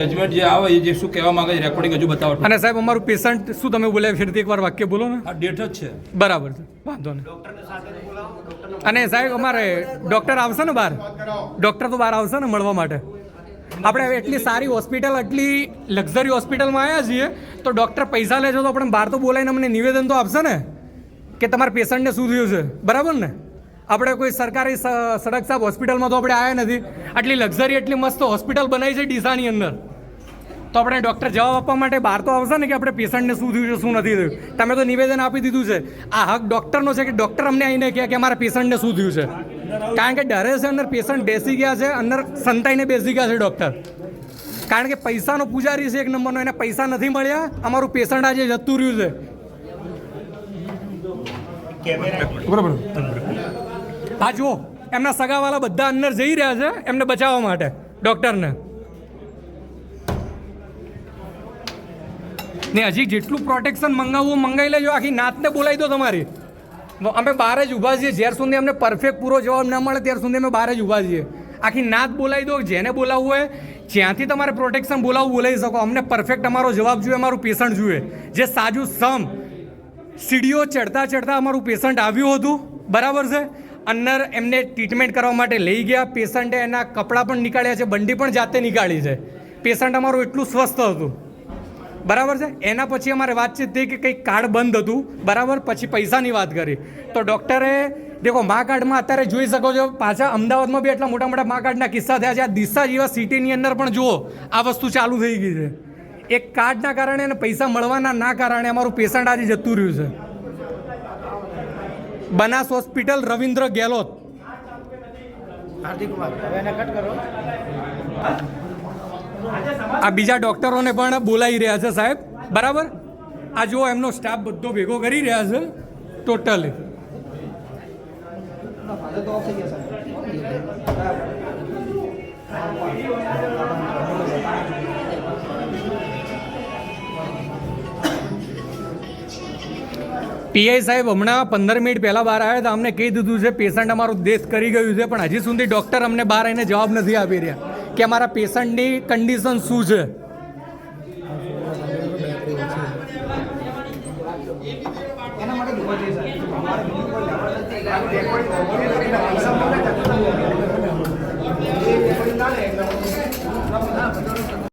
Judgement જે આવે એ જે શું કહેવા માંગે છે રેકોર્ડિંગ હજુ બતાવો. અને સાહેબ અમારું પેશન્ટ શું તમે બોલ્યા ફરીથી એકવાર વાક્ય બોલો ને. આ ડેટ જ છે. બરાબર છે. વાંધો નહીં. અને સાહેબ અમારે ડૉક્ટર આવશે ને બહાર? ડૉક્ટર તો બહાર આવશે ને મળવા માટે? આપણે હવે એટલી સારી હોસ્પિટલ એટલી લક્ઝરી હોસ્પિટલમાં આવ્યા છીએ તો ડૉક્ટર પૈસા લેજો તો આપણે બહાર તો બોલાવીને અમને નિવેદન તો આપશે ને? કે તમારા પેશન્ટને શું થયું છે? બરાબર ને? આપણે કોઈ સરકારી સડક સાહેબ હોસ્પિટલમાં તો આપણે આવ્યા નથી. આટલી લક્ઝરી એટલી મસ્ત હોસ્પિટલ બનાવી છે ડીસાની અંદર. તો આપણે ડૉક્ટર જવાબ આપવા માટે બહાર તો આવશે ને કે આપણે પેશન્ટને શું થયું છે શું નથી થયું? તમે તો નિવેદન આપી દીધું છે. આ હક ડૉક્ટરનો છે કે ડૉક્ટર અમને આવીને કહે કે અમારા પેશન્ટને શું થયું છે? કારણ કે ડરે છે અંદર પેશન્ટ બેસી ગયા છે અંદર સંતાઈને બેસી ગયા છે ડૉક્ટર કારણ કે પૈસાનો પૂજારી છે એક નંબરનો એને પૈસા નથી મળ્યા અમારું પેશન્ટ આજે જતું રહ્યું છે. બરાબર. આ જુઓ એમના સગાવાલા બધા અંદર જઈ રહ્યા છે એમને બચાવવા માટે ડૉક્ટરને ને હજી જેટલું પ્રોટેક્શન મંગાવવું મંગાવી લેજો. આખી નાતને બોલાવી દો તમારી. અમે બહાર જ ઊભા છીએ. જ્યાર સુધી અમને પરફેક્ટ પૂરો જવાબ ન મળે, ત્યાર સુધી અમે બહાર જ ઊભા છીએ. આખી નાત બોલાવી દો, જેને બોલાવવું હોય, જ્યાંથી તમારે પ્રોટેક્શન બોલાવવું બોલાવી શકો. અમને પરફેક્ટ અમારો જવાબ જોઈએ, અમારું પેશન્ટ જોઈએ. જે સાજુ સમ સીડીઓ ચડતા ચડતા અમારું પેશન્ટ આવ્યું હતું, બરાબર છે? અંદર એમને ટ્રીટમેન્ટ કરવા માટે લઈ ગયા. પેશન્ટે એના કપડાં પણ નીકાળ્યા છે, બંડી પણ જાતે નીકાળી છે. પેશન્ટ અમારું એટલું સ્વસ્થ હતું. બરાબર છે? એના પછી અમારે વાતચીત થઈ કે કંઈક કાર્ડ બંધ હતું. બરાબર? પછી પૈસાની વાત કરી. તો ડૉક્ટરે, દેખો, મા કાર્ડમાં અત્યારે જોઈ શકો છો, પાછા અમદાવાદમાં બી એટલા મોટા મોટા મા કાર્ડના કિસ્સા થયા છે. આ દિશા જેવા સિટીની અંદર પણ જુઓ, આ વસ્તુ ચાલુ થઈ ગઈ છે. એક કાર્ડના કારણે અને પૈસા મળવાના ના કારણે અમારું પેશન્ટ આજે જતું રહ્યું છે. બનાસ હોસ્પિટલ રવિન્દ્ર ગેહલોત હાર્દિક કટ કરો. આ બીજા ડૉક્ટરોને પણ બોલાવી રહ્યા છે સાહેબ. બરાબર? આ જુઓ, એમનો સ્ટાફ બધો ભેગો કરી રહ્યા છે. ટોટલ પીઆઈ સાહેબ, હમણાં પંદર મિનિટ પહેલાં બહાર આવ્યા હતા. અમને કહી દીધું છે પેશન્ટ અમારું દેશ કરી ગયું છે, પણ હજી સુધી ડૉક્ટર અમને બહાર આવીને જવાબ નથી આપી રહ્યા. કે અમારા પેશન્ટની કન્ડિશન શું છે? એના માટે